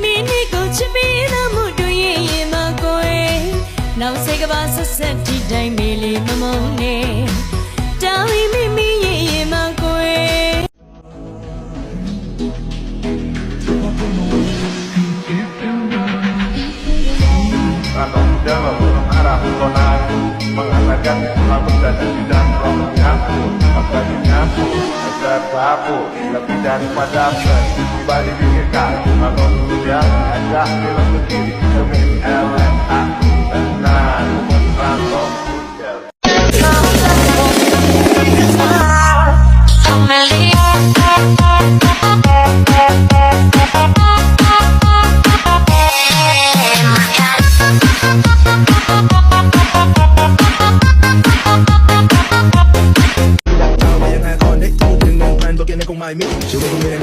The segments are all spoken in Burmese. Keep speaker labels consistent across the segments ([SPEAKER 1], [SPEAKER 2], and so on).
[SPEAKER 1] မင်းလေးကိုချစ်ပြီးသားမှုတို့ရဲ့ရင်မကိုယ်နောက်စိတ်ကပါဆက်ဆက်ဒီတိုင်းမေးလေးမမုန်းနဲ့တောင်းရင်မိမိရဲ့ရင်မကိုယ်
[SPEAKER 2] Kalau jangan mengarah konar Mengatakan Kamu dan tidak mengaku Maka mengaku Agar terpaku Lebih daripada dapat Kembali pikirkan Bangun dunia Ajak diri sendiri Demi LNA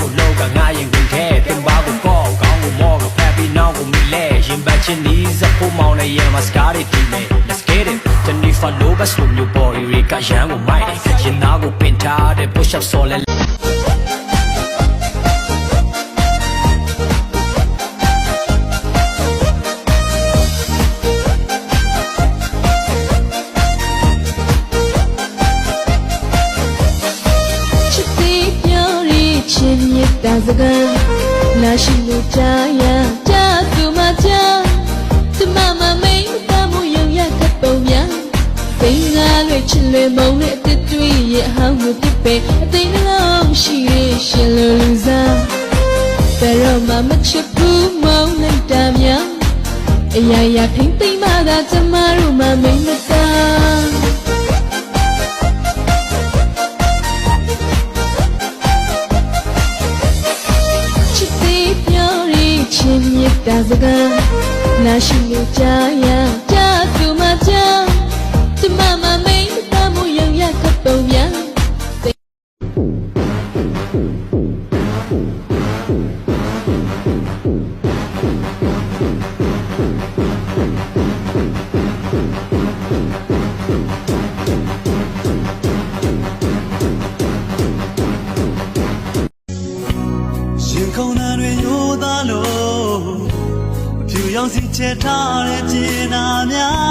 [SPEAKER 3] ကိုလောက်ကငါရင်ဝင်ခဲ့တင်ပါကိုကောက်ကောင်းကိုမော့ကိုဖက်ပြီးနောက်ကိုမီလဲရင်ပတ်ချင်းနီးစဖို့မောင်းနေရမှာ scar တွေတီးနေ let's get it တနီဖာလိုဘတ်လိုမျိုး body တွေကရန်ကိုမိုက်တယ်ရင်သားကိုပင်ထားတဲ့ push up ဆော်လဲ
[SPEAKER 1] တ်တာစကားလာရှိလို့ကြားရကြားသူမကြားကျမမမိတ်တမှုယုံရကပ်ပုံများပင်ငါလွေချစ်လွေမုံနဲ့အစ်တွေ့ရဲ့အဟောင်းကိုပြစ်ပဲအသိနှလုံးရှိရရှင်လိုလူစားဘယ်တော့မှမချစ်ဘူးမုံလိုက်တာများအရာရာထိမ့်သိမ်းမှသာကျမတို့မှမိတ်မသား တ်တာစကားနာရှိလို့ကြားရ
[SPEAKER 4] ရိုးသားလို့အဖြူရောင်စီချက်ထားတဲ့ကျင်နာများ